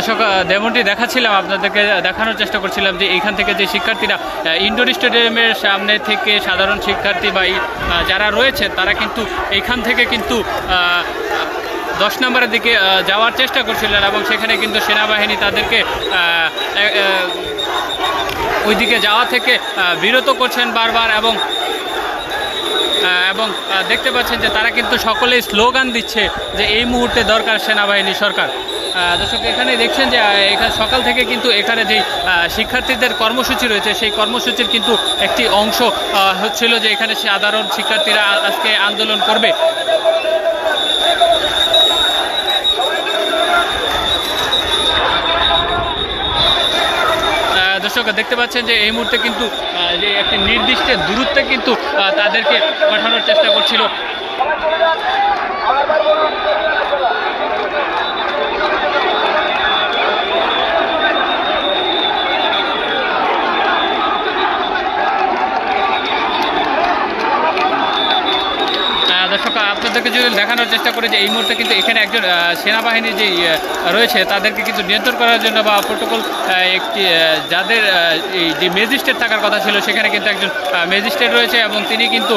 দর্শক যেমনটি দেখাচ্ছিলাম, আপনাদেরকে দেখানোর চেষ্টা করছিলাম যে এইখান থেকে যে শিক্ষার্থীরা ইনডোর স্টেডিয়ামের সামনে থেকে সাধারণ শিক্ষার্থী বা যারা রয়েছে, তারা কিন্তু এইখান থেকে কিন্তু দশ নম্বরের দিকে যাওয়ার চেষ্টা করছিলেন এবং সেখানে কিন্তু সেনাবাহিনী তাদেরকে ওইদিকে যাওয়া থেকে বিরত করছেন বারবার এবং এবং দেখতে পাচ্ছেন যে তারা কিন্তু সকলেই স্লোগান দিচ্ছে যে এই মুহূর্তে দরকার সেনাবাহিনী সরকার। দর্শক এখানে দেখছেন যে এখানে সকাল থেকে কিন্তু এখানে যেই শিক্ষার্থীদের কর্মসূচি রয়েছে, সেই কর্মসূচির কিন্তু একটি অংশ হচ্ছিল যে এখানে সাধারণ শিক্ষার্থীরা আজকে আন্দোলন করবে। দর্শক, দেখতে পাচ্ছেন যে এই মুহূর্তে কিন্তু যে একটি নির্দিষ্ট দূরত্বে কিন্তু তাদেরকে পাঠানোর চেষ্টা করছিল আহ, দর্শক আপনাদেরকে যদি দেখানোর চেষ্টা করি যে এই মুহূর্তে কিন্তু এখানে একজন সেনাবাহিনী যে রয়েছে, তাদেরকে কিন্তু নিয়ন্ত্রণ করার জন্য বা প্রোটোকল একটি যাদের যে ম্যাজিস্ট্রেট থাকার কথা ছিল, সেখানে কিন্তু একজন ম্যাজিস্ট্রেট রয়েছে এবং তিনি কিন্তু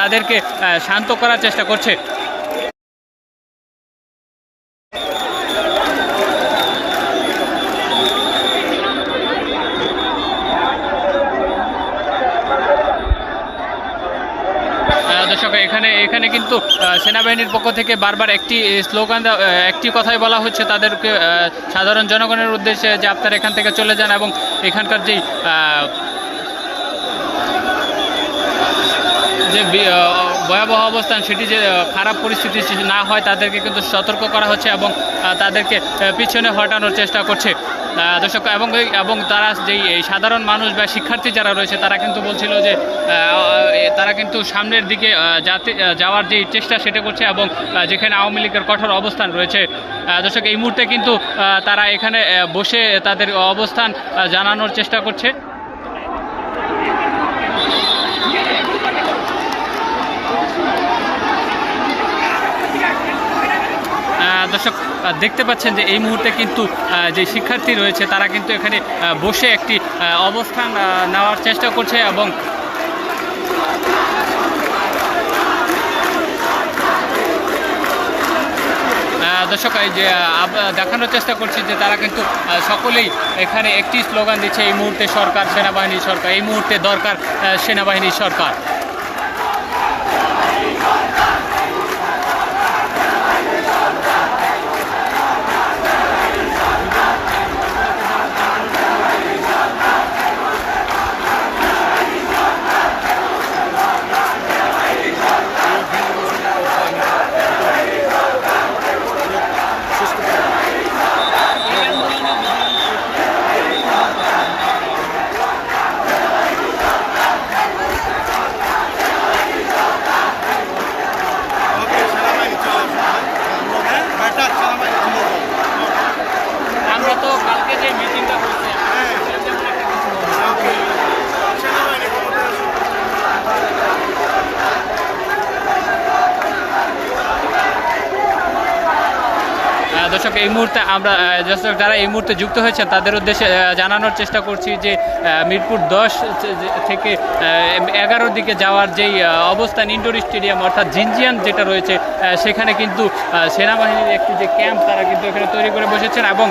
তাদেরকে শান্ত করার চেষ্টা করছে। আহ, এখানে এখানে কিন্তু সেনাবাহিনীর পক্ষ থেকে বারবার একটি স্লোগান একটি কথাই বলা হচ্ছে তাদেরকে সাধারণ জনগণের উদ্দেশ্যে যে আপনারা এখান থেকে চলে যান এবং এখানকার যেই যে ভয়াবহ অবস্থান, সেটি যে খারাপ পরিস্থিতি না হয় তাদেরকে কিন্তু সতর্ক করা হচ্ছে এবং তাদেরকে পিছনে হটানোর চেষ্টা করছে। দর্শক, এবং এবং তারা যেই সাধারণ মানুষ বা শিক্ষার্থী যারা রয়েছে, তারা কিন্তু বলছিল যে তারা কিন্তু সামনের দিকে যাতে যাওয়ার যে চেষ্টা সেটা করছে এবং যেখানে আওয়ামী লীগের কঠোর অবস্থান রয়েছে। দর্শক, এই মুহূর্তে কিন্তু তারা এখানে বসে তাদের অবস্থান জানানোর চেষ্টা করছে। দর্শক দেখতে পাচ্ছেন যে এই মুহূর্তে কিন্তু যে শিক্ষার্থী রয়েছে, তারা কিন্তু এখানে বসে একটি অবস্থান নেওয়ার চেষ্টা করছে এবং দর্শক যে দেখানোর চেষ্টা করছি যে তারা কিন্তু সকলেই এখানে একটি স্লোগান দিচ্ছে, এই মুহূর্তে সরকার, সেনাবাহিনী সরকার, এই মুহূর্তে দরকার সেনাবাহিনী সরকার। দর্শক, এই মুহূর্তে আমরা দর্শক যারা এই মুহূর্তে যুক্ত হয়েছেন, তাদের উদ্দেশ্যে জানানোর চেষ্টা করছি যে মিরপুর দশ থেকে এগারোর দিকে যাওয়ার যেই অবস্থান, ইনডোর স্টেডিয়াম, অর্থাৎ জিনজিয়ান যেটা রয়েছে সেখানে কিন্তু সেনাবাহিনীর একটি যে ক্যাম্প, তারা কিন্তু এখানে তৈরি করে বসেছেন এবং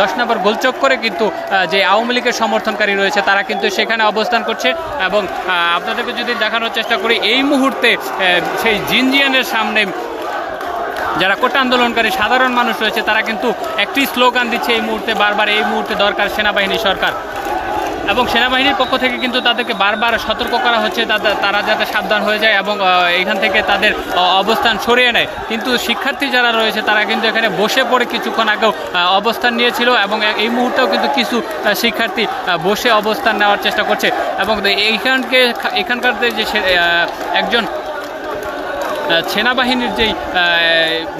দশ নম্বর গোলচক করে কিন্তু যে আওয়ামী লীগের সমর্থনকারী রয়েছে, তারা কিন্তু সেখানে অবস্থান করছে এবং আপনাদেরকে যদি দেখানোর চেষ্টা করি, এই মুহূর্তে সেই জিনজিয়ানের সামনে যারা কোটা আন্দোলনকারী, সাধারণ মানুষ রয়েছে, তারা কিন্তু একটি স্লোগান দিচ্ছে এই মুহূর্তে, বারবার এই মুহূর্তে দরকার সেনাবাহিনী সরকার। এবং সেনাবাহিনীর পক্ষ থেকে কিন্তু তাদেরকে বারবার সতর্ক করা হচ্ছে তারা যাতে সাবধান হয়ে যায় এবং এখান থেকে তাদের অবস্থান সরিয়ে নেয়। কিন্তু শিক্ষার্থী যারা রয়েছে, তারা কিন্তু এখানে বসে পড়ে কিছুক্ষণ আগেও অবস্থান নিয়েছিল এবং এই মুহূর্তেও কিন্তু কিছু শিক্ষার্থী বসে অবস্থান নেওয়ার চেষ্টা করছে। এবং এইখানকে, এখানকার যে একজন সেনাবাহিনীর যেই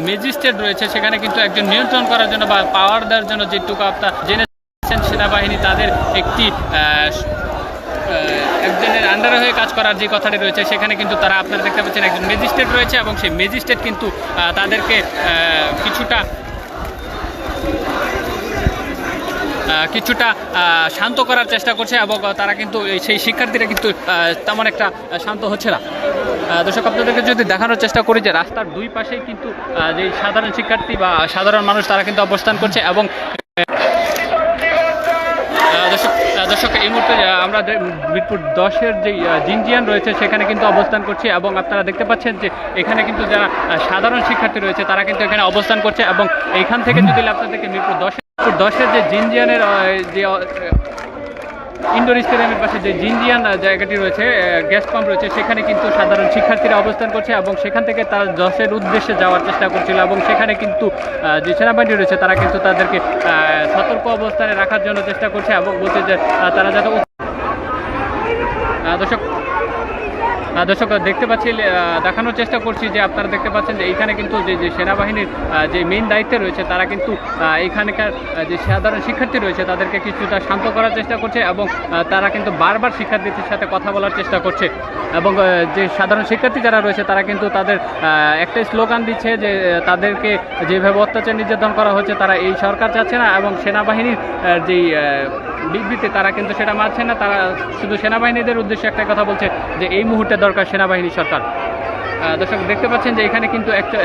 ম্যাজিস্ট্রেট রয়েছে, সেখানে কিন্তু একজন নিয়ন্ত্রণ করার জন্য বা পাওয়ার দেওয়ার জন্য যেটুকু আপনার জেনেছেন সেনাবাহিনী, তাদের একটি একজনের আন্ডারে হয়ে কাজ করার যে কথাটি রয়েছে, সেখানে কিন্তু তারা আপনারা দেখতে পাচ্ছেন একজন ম্যাজিস্ট্রেট রয়েছে এবং সেই ম্যাজিস্ট্রেট কিন্তু তাদেরকে কিছুটা কিছুটা শান্ত করার চেষ্টা করছে এবং তারা কিন্তু এই- সেই শিক্ষার্থীরা কিন্তু তেমন একটা শান্ত হচ্ছে না। দর্শক আপনাদেরকে যদি দেখানোর চেষ্টা করি যে রাস্তার দুই পাশেই কিন্তু যে সাধারণ শিক্ষার্থী বা সাধারণ মানুষ তারা কিন্তু অবস্থান করছে এবং দর্শক এই মুহূর্তে আমরা মিরপুর দশের যে জিনজিয়ান রয়েছে সেখানে কিন্তু অবস্থান করছি এবং আপনারা দেখতে পাচ্ছেন যে এখানে কিন্তু যারা সাধারণ শিক্ষার্থী রয়েছে তারা কিন্তু এখানে অবস্থান করছে এবং এইখান থেকে যদি আপনাদেরকে মিরপুর দশের দশের যে জিনজিয়ানের যে ইনডোর স্টেডিয়ামের পাশে যে জিনজিয়ান জায়গাটি রয়েছে গ্যাস পাম্প রয়েছে, সেখানে কিন্তু সাধারণ শিক্ষার্থীরা অবস্থান করছে এবং সেখান থেকে তারা দশের উদ্দেশ্যে যাওয়ার চেষ্টা করছিল এবং সেখানে কিন্তু যে সেনাবাহিনী রয়েছে, তারা কিন্তু তাদেরকে সতর্ক অবস্থানে রাখার জন্য চেষ্টা করছে এবং বলছে যে তারা যাতে দর্শক দর্শক দেখতে পাচ্ছি দেখানোর চেষ্টা করছি যে আপনারা দেখতে পাচ্ছেন যে এইখানে কিন্তু যে যে সেনাবাহিনীর যে মেইন দায়িত্বে রয়েছে তারা কিন্তু আহ, এইখানকার যে সাধারণ শিক্ষার্থী রয়েছে তাদেরকে কিছুটা শান্ত করার চেষ্টা করছে এবং তারা কিন্তু বারবার শিক্ষার্থীদের সাথে কথা বলার চেষ্টা করছে এবং যে সাধারণ শিক্ষার্থী যারা রয়েছে তারা কিন্তু তাদের একটাই স্লোগান দিচ্ছে যে তাদেরকে যেভাবে অত্যাচার নির্যাতন করা হচ্ছে তারা এই সরকার চাচ্ছে না এবং সেনাবাহিনীর যেই বিবৃতি তারা কিন্তু সেটা মানছে না। তারা শুধু সেনাবাহিনীদের উদ্দেশ্যে একটা কথা বলছে যে এই মুহূর্তে দরকার সেনাবাহিনী সরকার। দর্শক দেখতে পাচ্ছেন যে এখানে কিন্তু একটা